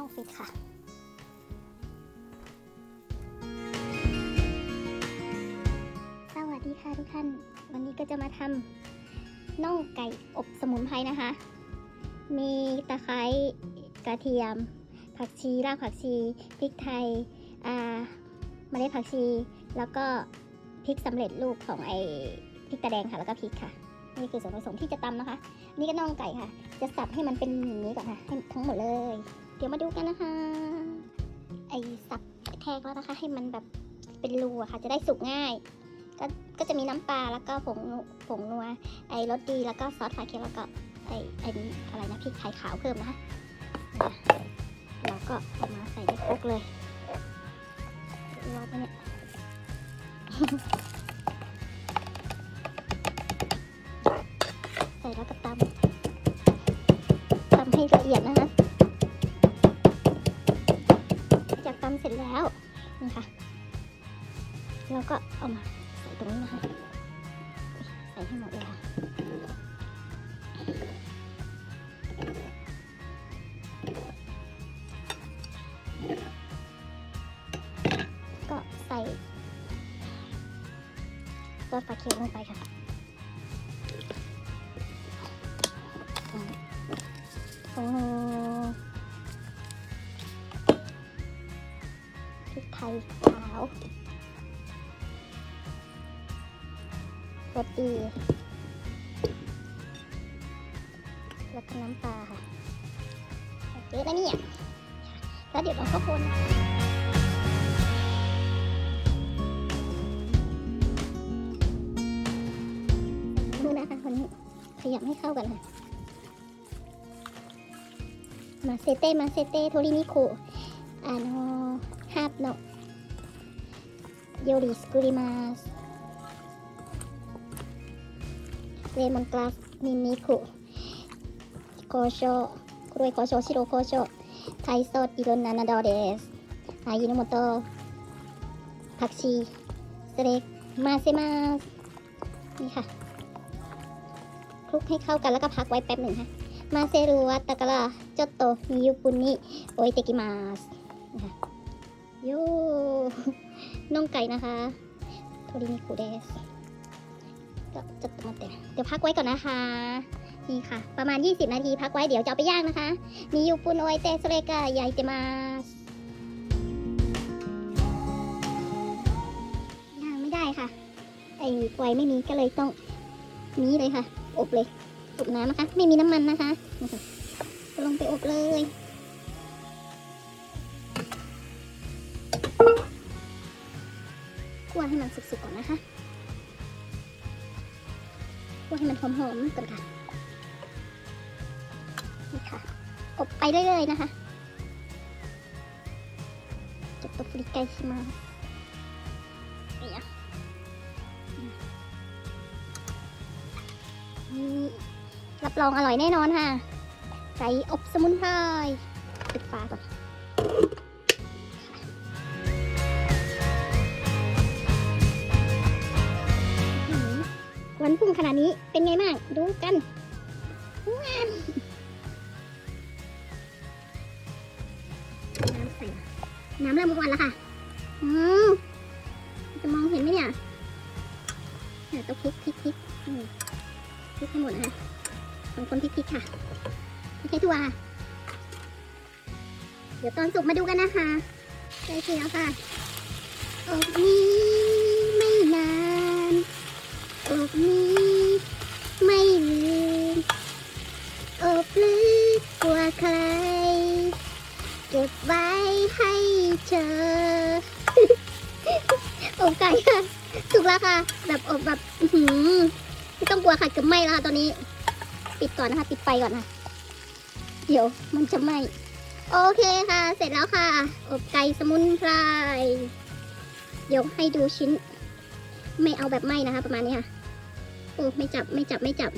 ่องฟิตค่ะสวัสดีค่ะทุกท่าน วันนี้ก็จะมาทำน่องไก่อบสมุนไพรนะคะ มีตะไคร้กระเทียม ผักชีรากผักชีพริกไทยเมล็ดผักชี แล้วก็พริกสำเร็จรูปของไอพริกตะแดงค่ะแล้วก็พริกค่ะนี่คือส่วนผสมที่จะตำนะคะ นี่ก็น่องไก่ค่ะ จะสับให้มันเป็นอย่างนี้ก่อนค่ะให้ทั้งหมดเลย เดี๋ยวมาดูกันนะคะ ไอสับแทกแล้วนะคะ ให้มันแบบเป็นรูอะค่ะ จะได้สุกง่าย ก็ก็จะมีน้ำปลาแล้วก็ผงผงนัว ไอรสดีแล้วก็ซอสฝาเขียวแล้วก็ไอไอนี้อะไรนะพริกไทยขาวเพิ่มนะคะเราก็เอามาใส่ในครกเลยรอบไเนี่ยใส่แล้วก็ตำตำให้ละเอียดนะคะ นี่ค่ะเราก็เอามาใส่ตรงนี้นะคะ ใส่ให้หมดเลยค่ะก็ใส่ซอสปลาเคียวลงไปค่ะอืมผงนัว พริกไทยขาวรสดีแล้วก็น้ำปลาค่ะเยอะนะเนี่ยแล้วเดี๋ยวเราก็คนดูนะคะคนนี้ขยับให้เข้ากันค่ะมาเซเต้มาเซเต้โทริมิคุあのハーブの料理作りますレモングラスニンニク胡椒黒い胡椒白胡椒海藻いろんななどですはいの素ผักชีそれมาเซมาสนี่ค่ะคลุกให้เข้ากันแล้วก็พักไว้แป๊บหนึ่งค่ะ มาเซรุวัตตะกะระちょっと20分に置いてきますนะคะโย น่องไก่นะคะโทริมิคุเดสก็จะมาเตะเดี๋ยวพักไว้ก่อนนะคะ นี่ค่ะ ประมาณ 20 นาทีพักไว้เดี๋ยวจะเอาไปย่างนะคะ มียูปุนโอยเตสเรกะยายเตมาสย่างไม่ได้ค่ะ ไอ้ไฟไม่มีก็เลยต้องนี้เลยค่ะ อบเลย อบน้ำนะคะ ไม่มีน้ำมันนะคะลงไปอบเลย วให้มันสุกๆก่อนนะคะคั่วให้มันหอมๆก่อนค่ะนี่ค่ะ อบไปเรื่อยๆนะคะちょっと振り返しますいいやนี่รับรองอร่อยแน่นอนค่ะ ไก่อบสมุนไพรปิดฝาก่อน วันพุ่งขนาดนี้เป็นไงบ้างดูกันน้ำใส่น้ำเริ่มกวนแล้วค่ะ อืมจะมองเห็นไหมเนี่ยเดี๋ยวต้องพลิกพลิกพลิกพลิกให้หมดนะคะบางคนพลิกพลิกค่ะไม่ใช่ถั่วเดี๋ยวตอนสุกมาดูกันนะคะใกล้เคียงแล้วค่ะอบนี้ เก็บไว้ให้เธอ อบไก่ค่ะสุกแล้วค่ะ แบบอบแบบหือไม่ต้องกลัวค่ะเกือบไหม้แล้วค่ะตอนนี้ ปิดก่อนนะคะ ปิดไฟก่อนค่ะเดี๋ยวมันจะไหม้โอเคค่ะ เสร็จแล้วค่ะ อบไก่สมุนไพรเดี๋ยวให้ดูชิ้น ไม่เอาแบบไหม้นะคะ ประมาณนี้ค่ะโอ้ไม่จับไม่จับไม่จับ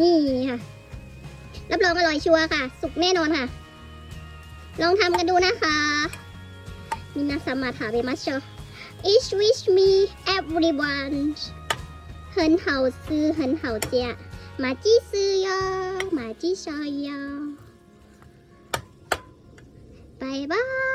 นี่ค่ะรับรองอร่อยชัวร์ค่ะ สุกแน่นอนค่ะ ลองทำกันดูนะคะมินาซัมมาถาเบมัชโช Each wish me everyone 很好吃很好吃马鸡丝哟，马鸡烧哟，拜拜。